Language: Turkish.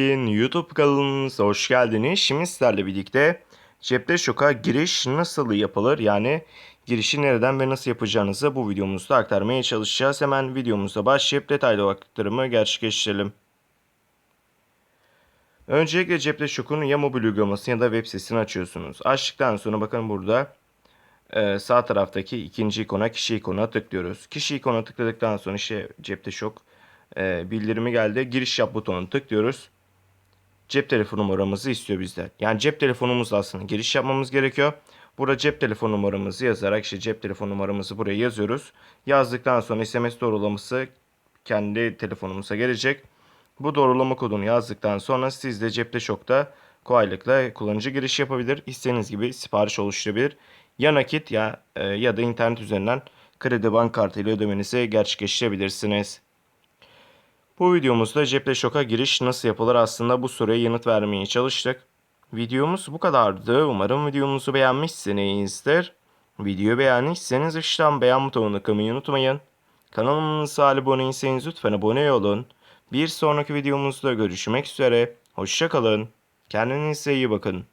YouTube kanalımıza hoş geldiniz. Şimdi sizlerle birlikte cepte şoka giriş nasıl yapılır? Yani girişi nereden ve nasıl yapacağınızı bu videomuzda aktarmaya çalışacağız. Hemen videomuza başlayıp detaylı aktarımı gerçekleştirelim. Öncelikle cepte şokun ya mobil uygulamasını ya da web sitesini açıyorsunuz. Açtıktan sonra bakın burada e, sağ taraftaki ikinci ikona kişi ikonuna tıklıyoruz. Kişi ikona tıkladıktan sonra işte cepte şok e, bildirimi geldi. Giriş yap butonuna tıklıyoruz cep telefon numaramızı istiyor bizden. Yani cep telefonumuzla aslında giriş yapmamız gerekiyor. Burada cep telefon numaramızı yazarak işte cep telefon numaramızı buraya yazıyoruz. Yazdıktan sonra SMS doğrulaması kendi telefonumuza gelecek. Bu doğrulama kodunu yazdıktan sonra siz de cepte şokta kolaylıkla kullanıcı giriş yapabilir. İstediğiniz gibi sipariş oluşturabilir. Ya nakit ya e, ya da internet üzerinden kredi bank kartı ile ödemenizi gerçekleştirebilirsiniz. Bu videomuzda cepte şoka giriş nasıl yapılır aslında bu soruya yanıt vermeye çalıştık. Videomuz bu kadardı. Umarım videomuzu beğenmişsinizdir. Videoyu beğendiyseniz aşağıdan beğen butonuna tıklamayı unutmayın. Kanalımıza abone değilseniz lütfen abone olun. Bir sonraki videomuzda görüşmek üzere. Hoşçakalın. Kendinize iyi bakın.